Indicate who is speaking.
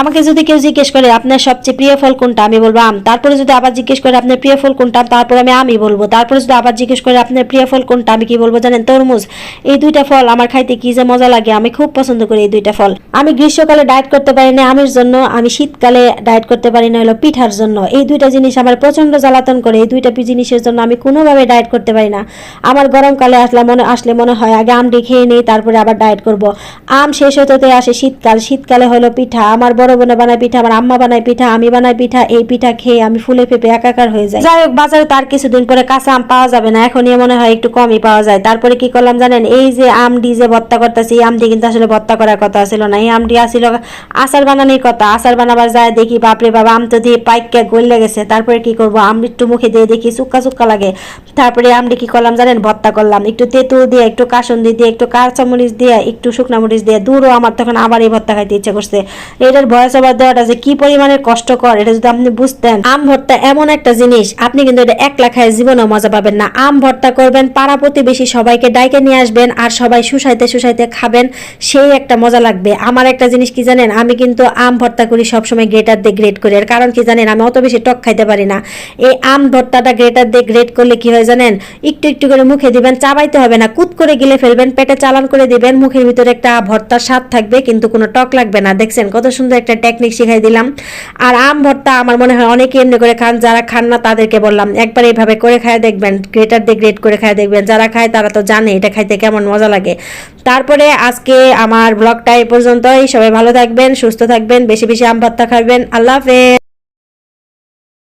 Speaker 1: আমাকে যদি কেউ জিজ্ঞেস করে, আপনার সবচেয়ে প্রিয় ফল কোনটা? আমি বলব, আম। তারপরে যদি আবার জিজ্ঞেস করে, আপনার প্রিয় ফল কোনটা? তারপরে আমি আমি বলব। তারপরে যদি আবার জিজ্ঞেস করে, আপনার প্রিয় ফল কোনটা? আমি কি বলব জানেন? তরমুজ। এই দুইটা ফল আমার খাইতে কি যে মজা লাগে, আমি খুব পছন্দ করি এই দুইটা ফল। আমি গ্রীষ্মকালে ডায়েট করতে পারি না, আমের জন্য। আমি শীতকালে ডায়েট করতে পারি না, হলো পিঠার জন্য। এই দুইটা জিনিস আমার প্রচণ্ড জ্বালাতন করে, এই দুইটা জিনিসের জন্য আমি কোনোভাবে ডায়েট করতে পারি না। আমার গরমকালে আসলে মনে আসলে মনে হয়, আগে আমটি খেয়ে নেই, তারপরে আবার ডায়েট করব। আম শেষ হতে আসে শীতকাল। শীতকালে হলো পিঠা। আমার বড় বোনে বানায় পিঠা, আমার আম্মা বানায় পিঠা, আমি বানাই পিঠা, এই পিঠা খেয়ে আমি ফুলে ফেপে একাকার হয়ে যাই। যাই হোক, বাজারে তার কিছুদিন পরে কাঁচা আম পাওয়া যাবে না, এখনই মনে হয় একটু কমই পাওয়া যায়। তারপরে কি করলাম জানেন, এই যে আমডি যে ভর্তা করতেছি, এই আমটি কিন্তু আসলে ভর্তা করার কথা ছিল না। এই আমটি আসছিল আচার বানানোর কথা। আচার বানাবার যায় দেখি, বাপরে বাবা আম তো দিয়ে পাইকে গলে গেছে। তারপরে কি করব, আম একটু মুখে দিয়ে দেখি চুক্কা চুক্কা লাগে। তারপরে আমটি কি করলাম জানেন, ভর্তা করলাম। একটু তেঁতুল দিয়ে, একটু কাসন্দি দিয়ে, একটু কাঁচামরিচ দিয়ে, একটু শুকনা মরিচ দিয়ে, দূরও আমার তখন আবার এই ভর্তা খাইতে ইচ্ছে করছে। এটার ভয়েস ওভার দেওয়াটা যে কি পরিমাণের কষ্টকর, এটা যদি আপনি বুঝতেন। আম ভর্তা এমন একটা জিনিস, আপনি কিন্তু এটা একলা খায় জীবনেও মজা পাবেন না। আম ভর্তা করবেন, পাড়া প্রতিবেশী সবাইকে ডাইকে নিয়ে আসবেন আর সবাই সুসাইতে সুসাইতে খাবেন, সেই একটা মজা লাগবে। আমার একটা জিনিস কি জানেন, আমি কিন্তু আম ভর্তা করি সবসময় গ্রেটার দিয়ে গ্রেট করি। এর কারণ কি জানেন, আমি অত বেশি টক খাইতে পারি না। এই আম ভর্তাটা গ্রেটার দিয়ে গ্রেট করলে কি হয় জানেন, একটু একটু করে মুখে দিবেন, চাবাইতে হবে না, কুত করে গিলে ফেলবেন, পেটে চালান করে দিবেন, মুখের ভিতরে একটা ভর্তার স্বাদ থাকবে, কিন্তু কোনো টক লাগবে না। দেখছেন কত সুন্দর একটা টেকনিক শিখাই দিলাম। আর আম ভর্তা আমার মনে হয় অনেকে এমনি করে খান, যারা খান না তাদেরকে বললাম, একবার এইভাবে করে খায় দেখবেন গ্রেটার দিয়ে গ্রেট করে খায় দেখবেন। যারা খায় তারা তো জানে এটা খাইতে কেমন মজা লাগে। তারপরে আজকে আমার ব্লগটা এই পর্যন্তই। সবাই ভালো থাকবেন, সুস্থ থাকবেন, বেশি বেশি আম ভর্তা খাবেন। আল্লাহ হাফেজ।